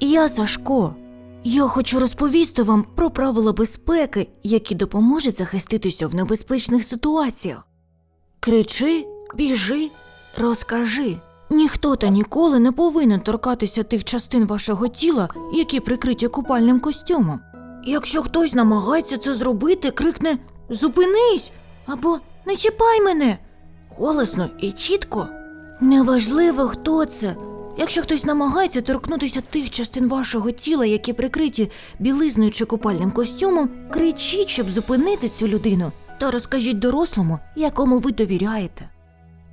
я Сашко. Я хочу розповісти вам про правила безпеки, які допоможуть захиститися в небезпечних ситуаціях. Кричи, біжи, розкажи. Ніхто та ніколи не повинен торкатися тих частин вашого тіла, які прикриті купальним костюмом. Якщо хтось намагається це зробити, крикне Зупинись або не чіпай мене. Голосно і чітко. Неважливо, хто це. Якщо хтось намагається торкнутися тих частин вашого тіла, які прикриті білизною чи купальним костюмом, кричіть, щоб зупинити цю людину, та розкажіть дорослому, якому ви довіряєте.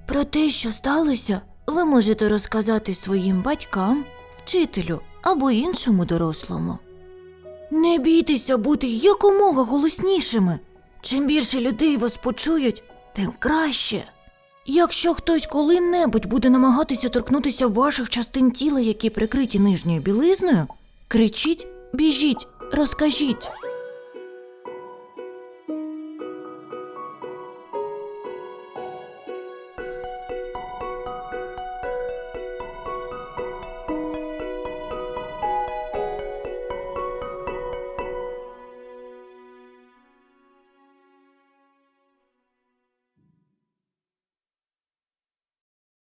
Про те, що сталося, ви можете розказати своїм батькам, вчителю або іншому дорослому. Не бійтеся бути якомога голоснішими. Чим більше людей вас почують, тим краще. Якщо хтось коли-небудь буде намагатися торкнутися ваших частин тіла, які прикриті нижньою білизною, кричіть, біжіть, розкажіть.